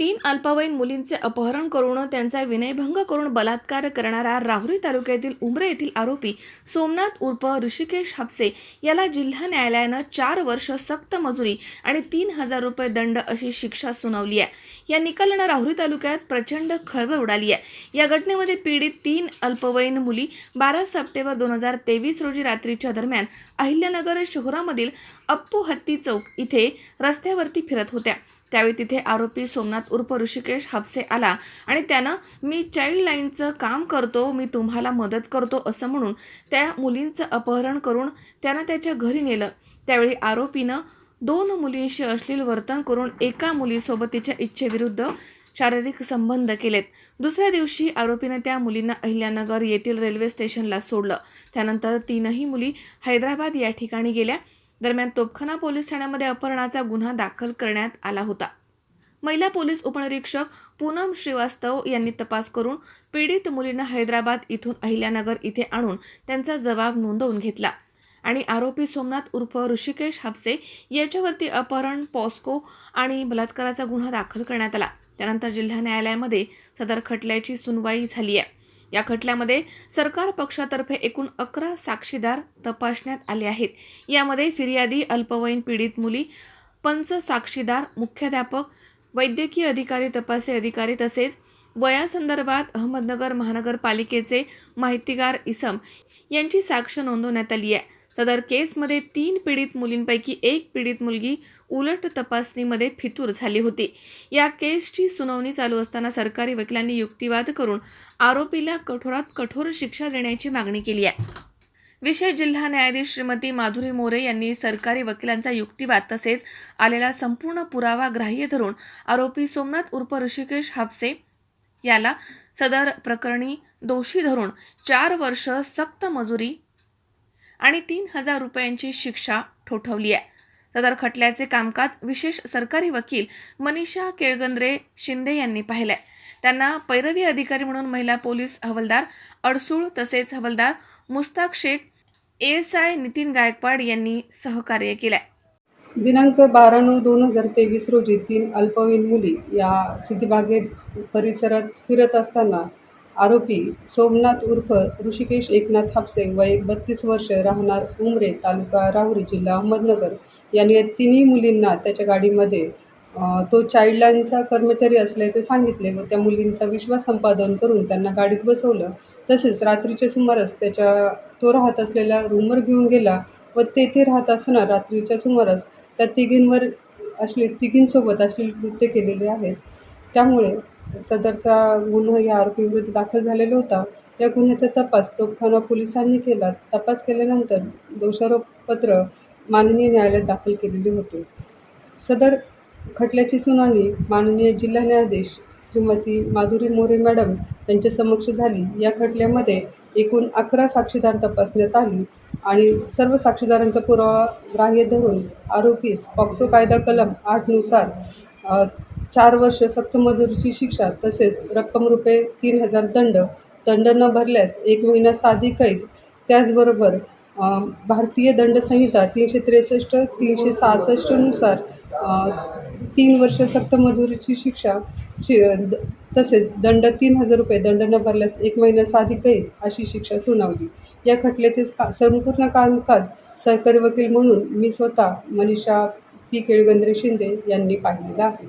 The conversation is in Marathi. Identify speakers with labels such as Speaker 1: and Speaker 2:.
Speaker 1: तीन अल्पवयीन मुलींचे अपहरण करून त्यांचा विनयभंग करून बलात्कार करणारा राहुरी तालुक्यातील उमरे येथील आरोपी सोमनाथ उर्फ ऋषिकेश हापसे याला जिल्हा न्यायालयानं चार वर्ष सक्त मजुरी आणि तीन हजार रुपये दंड अशी शिक्षा सुनावली आहे. या निकालानं राहुरी तालुक्यात प्रचंड खळबळ उडाली आहे. या घटनेमध्ये पीडित तीन अल्पवयीन मुली बारा सप्टेंबर दोन हजार तेवीस रोजी रात्रीच्या दरम्यान अहिल्यानगर शहरामधील अप्पू हत्ती चौक इथे रस्त्यावरती फिरत होत्या. त्यावेळी तिथे आरोपी सोमनाथ उर्फ ऋषिकेश हापसे आला आणि त्यानं मी चाईल्ड लाईनचं काम करतो मी तुम्हाला मदत करतो असं म्हणून त्या मुलींचं अपहरण करून त्यानं त्याच्या घरी नेलं. त्यावेळी आरोपीनं दोन मुलींशी अश्लील वर्तन करून एका मुलीसोबत तिच्या इच्छेविरुद्ध शारीरिक संबंध केलेत. दुसऱ्या दिवशी आरोपीनं त्या मुलींना अहिल्यानगर येथील रेल्वे स्टेशनला सोडलं. त्यानंतर तीनही मुली हैदराबाद या ठिकाणी गेल्या. दरम्यान तोपखाना पोलीस ठाण्यामध्ये अपहरणाचा गुन्हा दाखल करण्यात आला होता. महिला पोलीस उपनिरीक्षक पूनम श्रीवास्तव यांनी तपास करून पीडित मुलींना हैदराबाद इथून अहिल्यानगर इथे आणून त्यांचा जबाब नोंदवून घेतला आणि आरोपी सोमनाथ उर्फ ऋषिकेश हापसे याच्यावरती अपहरण पॉस्को आणि बलात्काराचा गुन्हा दाखल करण्यात आला. त्यानंतर जिल्हा न्यायालयामध्ये सदर खटल्याची सुनवाई झाली आहे. या खटल्यामध्ये सरकार पक्षातर्फे एकूण अकरा साक्षीदार तपासण्यात आले आहेत. यामध्ये फिर्यादी अल्पवयीन पीडित मुली पंच साक्षीदार मुख्याध्यापक वैद्यकीय अधिकारी तपासी अधिकारी तसेच वयासंदर्भात अहमदनगर महानगरपालिकेचे माहितीगार इसम यांची साक्ष नोंदवण्यात आली आहे. सदर केसमध्ये तीन पीडित मुलींपैकी एक पीडित मुलगी उलट तपासणीमध्ये फितूर झाली होती. या केसची सुनावणी चालू असताना सरकारी वकिलांनी युक्तिवाद करून आरोपीला कठोरात कठोर शिक्षा देण्याची मागणी केली आहे. विशेष जिल्हा न्यायाधीश श्रीमती माधुरी मोरे यांनी सरकारी वकिलांचा युक्तिवाद तसेच आलेला संपूर्ण पुरावा ग्राह्य धरून आरोपी सोमनाथ उर्फ ऋषिकेश हापसे याला सदर प्रकरणी दोषी धरून चार वर्ष सक्त मजुरी आणि तीन हजार रुपयांची शिक्षा ठोठवली आहे. सदर खटल्याचे कामकाज विशेष सरकारी वकील मनीषा केळगंद्रे शिंदे यांनी पाहिलंय. त्यांना पैरवी अधिकारी म्हणून महिला पोलीस हवालदार अडसूळ तसेच हवालदार मुस्ताक शेख एस आय नितीन गायकवाड यांनी सहकार्य केलंय.
Speaker 2: दिनांक बारा नऊ दोन हजार तेवीस रोजी तीन अल्पवयीन मुली या सिद्धीबागेत परिसरात फिरत असताना आरोपी सोमनाथ उर्फ ऋषिकेश एकनाथ हापसे वय बत्तीस वर्ष राहणार उमरे तालुका राहुरी जिल्हा अहमदनगर. यांनी या तिन्ही मुलींना त्याच्या गाडीमध्ये तो चाइल्डलाईनचा कर्मचारी असल्याचे सांगितले व त्या मुलींचा विश्वास संपादन करून त्यांना गाडीत बसवलं. तसेच रात्रीच्या सुमारास त्याच्या तो राहत असलेल्या रूमवर घेऊन गेला व तेथे राहत असताना रात्रीच्या सुमारास त्या तिघींवर अश्ली तिघींसोबत अश्लील कृत्य केलेले आहेत. त्यामुळे सदरचा गुन्हा या आरोपीविरुद्ध दाखल झालेला होता. या गुन्ह्याचा तपास तोपखाना पोलिसांनी केला. तपास केल्यानंतर दोषारोपपत्र माननीय न्यायालयात दाखल केलेले होते. सदर खटल्याची सुनावणी माननीय जिल्हा न्यायाधीश श्रीमती माधुरी मोरे मॅडम यांच्या समक्ष झाली. या खटल्यामध्ये एकूण अकरा साक्षीदार तपासण्यात आली आणि सर्व साक्षीदारांचा पुरावा ग्राह्य धरून आरोपीस पॉक्सो कायदा कलम आठनुसार चार वर्ष सक्तमजुरीची शिक्षा तसेच रक्कम रुपये तीन हजार दंड दंड न भरल्यास एक महिना साधी कैद त्याचबरोबर भारतीय दंडसंहिता तीनशे त्रेसष्ट तीनशे सहासष्टनुसार तीन वर्ष सक्तमजुरीची शिक्षा शि द- तसेच दंड तीन हजार रुपये दंड न भरल्यास एक महिना साधी कैद अशी शिक्षा सुनावली. या खटल्याचे का संपूर्ण कामकाज सरकारी वकील म्हणून मी स्वतः मनीषा पी केळगंद्रे शिंदे यांनी पाहिलेलं आहे.